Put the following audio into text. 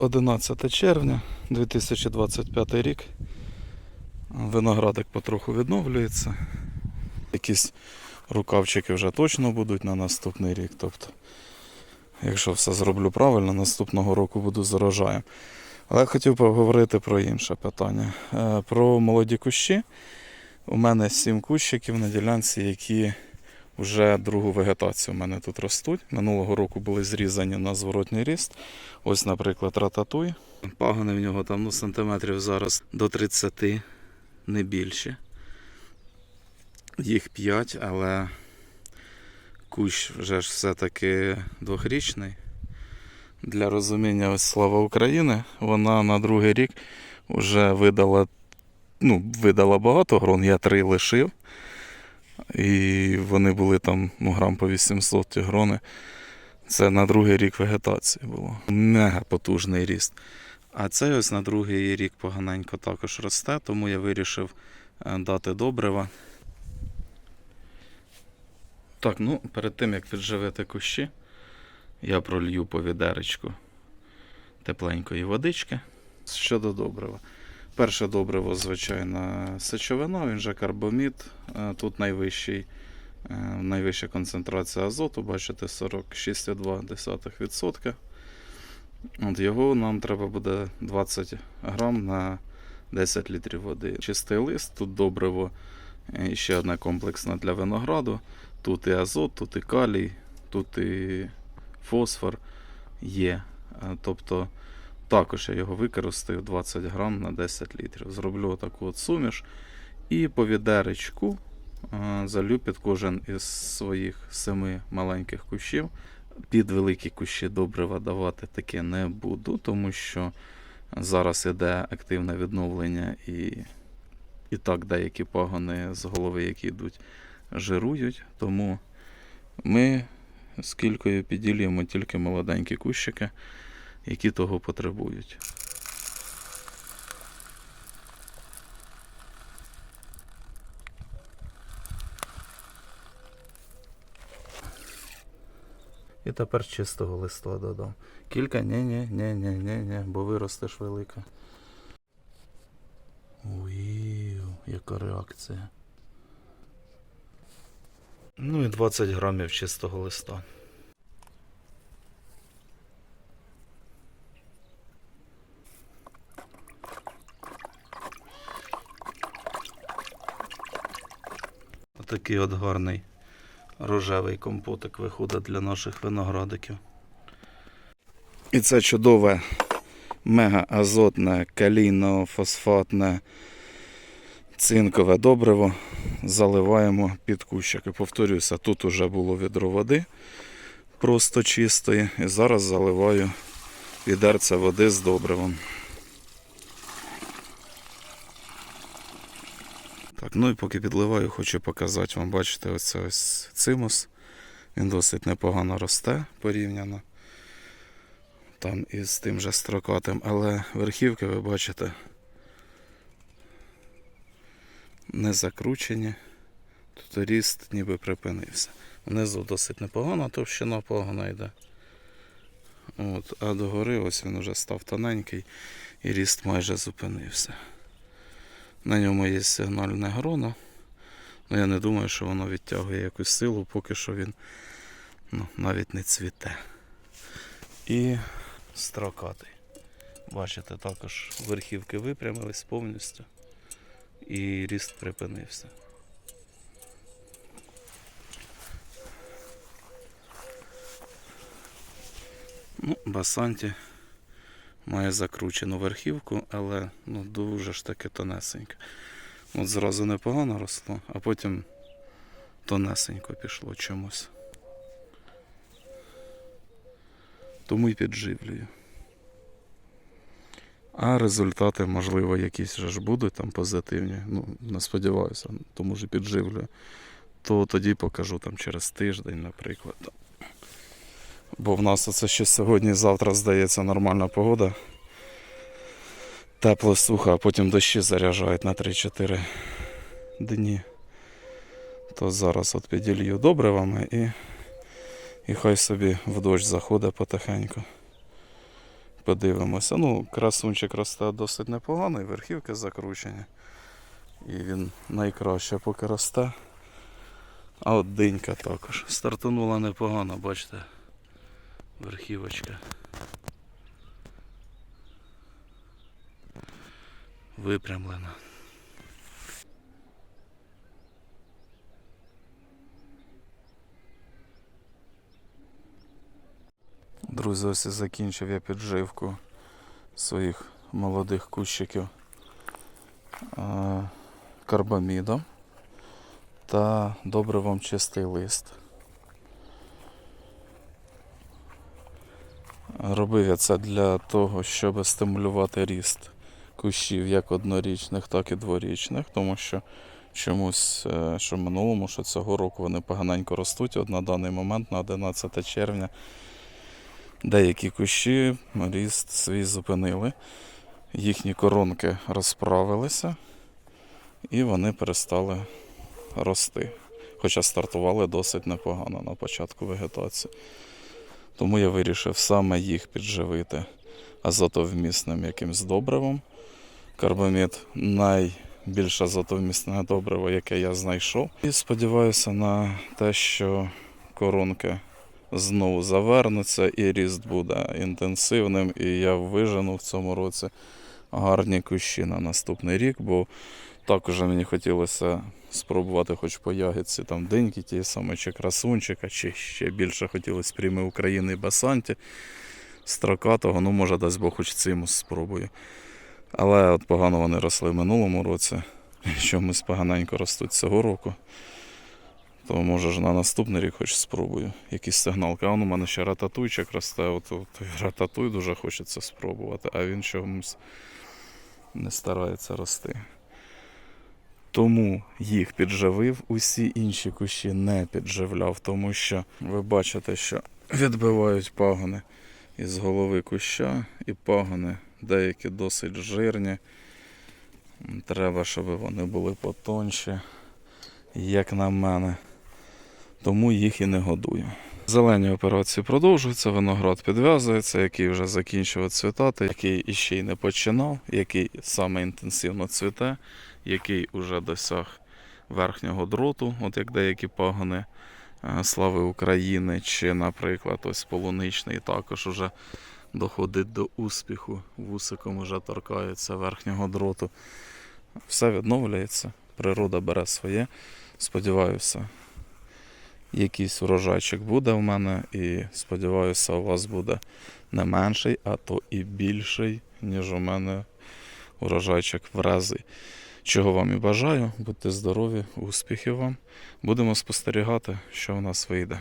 11 червня 2025 рік. Виноградик потроху відновлюється. Якісь рукавчики вже точно будуть на наступний рік. Тобто, якщо все зроблю правильно, наступного року буду з. Але я хотів поговорити про інше питання. Е, Про молоді кущі. У мене сім кущиків на ділянці, які вже другу вегетацію у мене тут ростуть. Минулого року були зрізані на зворотній ріст. Ось, наприклад, рататуй. Пагони в нього там ну, сантиметрів зараз до 30, не більше. Їх 5, але кущ вже ж все-таки двохрічний. Для розуміння ось слава України, вона на другий рік вже видала, ну, видала багато грон, я три лишив. І вони були там ну, грам по 800 ті грони. Це на другий рік вегетації було. Мега потужний ріст. А цей ось на другий рік поганенько також росте, тому я вирішив е, дати добрива. Так, ну перед тим як підживити кущі, я пролью по відеречку тепленької водички. Щодо добрива. Перше добриво, звичайно, сечовина, він же карбомід. Е, Тут найвищий, е, найвища концентрація азоту, бачите, 46,2%. От його нам треба буде 20 грам на 10 літрів води. Чистий лист, тут добриво е, і ще одне комплексне для винограду. Тут і азот, тут і калій, тут і фосфор є. Тобто також я його використаю 20 грам на 10 літрів. Зроблю таку от суміш і по відеречку е, залю кожен із своїх семи маленьких кущів. Під великі кущі добрива давати таке не буду, тому що зараз іде активне відновлення і, і так деякі пагони з голови, які йдуть, жирують. Тому ми з кількою підділюємо тільки молоденькі кущики, які того потребують. І тепер чистого листа додам. Кілька ні, ні, ні, ні, ні, ні, бо виростеш велика. Уїу, яка реакція. Ну і 20 грамів чистого листа. Отакий от гарний рожевий компотик виходить для наших виноградиків. І це чудове мега-азотне, калійно-фосфатне цинкове добриво заливаємо під кущики. Повторюся, тут уже було відро води просто чистої. І зараз заливаю відерце води з добривом. Так, ну і поки підливаю, хочу показати вам, бачите, ось це ось цимус. Він досить непогано росте порівняно там із тим же строкатим, але верхівки, ви бачите, не закручені. Тут ріст ніби припинився. Внизу досить непогано, товщина погана йде. От, а догори ось він вже став тоненький і ріст майже зупинився. На ньому є сигнальне гроно. Ну, я не думаю, що воно відтягує якусь силу, поки що він ну, навіть не цвіте. І строкатий. Бачите, також верхівки випрямились повністю і ріст припинився. Ну, Басанті має закручену верхівку, але ну, дуже ж таки тонесеньке. От зразу непогано росло, а потім тонесенько пішло чомусь. Тому і підживлюю. А результати, можливо, якісь вже ж будуть там позитивні. Ну, не сподіваюся, тому що підживлюю. То тоді покажу там через тиждень, наприклад. Бо в нас оце ще сьогодні-завтра здається нормальна погода. Тепло сухо, а потім дощі заряджають на 3-4 дні. То зараз от піділью добривами і, і хай собі в дощ заходить потихеньку. Подивимося. Ну, красунчик росте досить непоганий, верхівки закручені. І він найкраще поки росте. А от динька також. Стартанула непогано, бачите. Верхівочка. Випрямлена. Друзі, ось і закінчив я підживку своїх молодих кущиків е, карбамідом та добривом чистий лист. Робив я це для того, щоб стимулювати ріст кущів як однорічних, так і дворічних, тому що чомусь, е, що минулому, що цього року вони поганенько ростуть. От на даний момент, на 11 червня, деякі кущі ріст свій зупинили, їхні коронки розправилися і вони перестали рости. Хоча стартували досить непогано на початку вегетації. Тому я вирішив саме їх підживити азотовмісним якимсь добривом. Карбамід найбільш азотовмісне добриво, яке я знайшов. І сподіваюся на те, що коронки знову завернуться і ріст буде інтенсивним, і я вижену в цьому році гарні кущі на наступний рік, бо також мені хотілося спробувати хоч по ягідці там деньки ті самі, чи красунчика, чи ще більше хотілося прийми України і басанті строкатого, ну може дасть Бог хоч цим спробую. Але от погано вони росли в минулому році, чомусь поганенько ростуть цього року. То може ж на наступний рік хоч спробую. Якісь сигналки. А он у мене ще рататуйчик росте, от, от рататуй дуже хочеться спробувати, а він чомусь не старається рости. Тому їх підживив, усі інші кущі не підживляв, тому що ви бачите, що відбивають пагони із голови куща, і пагони деякі досить жирні. Треба, щоб вони були потонші, як на мене. Тому їх і не годую. Зелені операції продовжуються, виноград підв'язується, який вже закінчив цвітати, який іще й не починав, який саме інтенсивно цвіте, який уже досяг верхнього дроту, от як деякі пагони е, слави України, чи, наприклад, ось полуничний також уже доходить до успіху, вусиком уже торкається верхнього дроту. Все відновлюється, природа бере своє. Сподіваюся, якийсь урожайчик буде в мене, і сподіваюся, у вас буде не менший, а то і більший, ніж у мене урожайчик в рази. Чого вам і бажаю, будьте здорові, успіхів вам. Будемо спостерігати, що в нас вийде.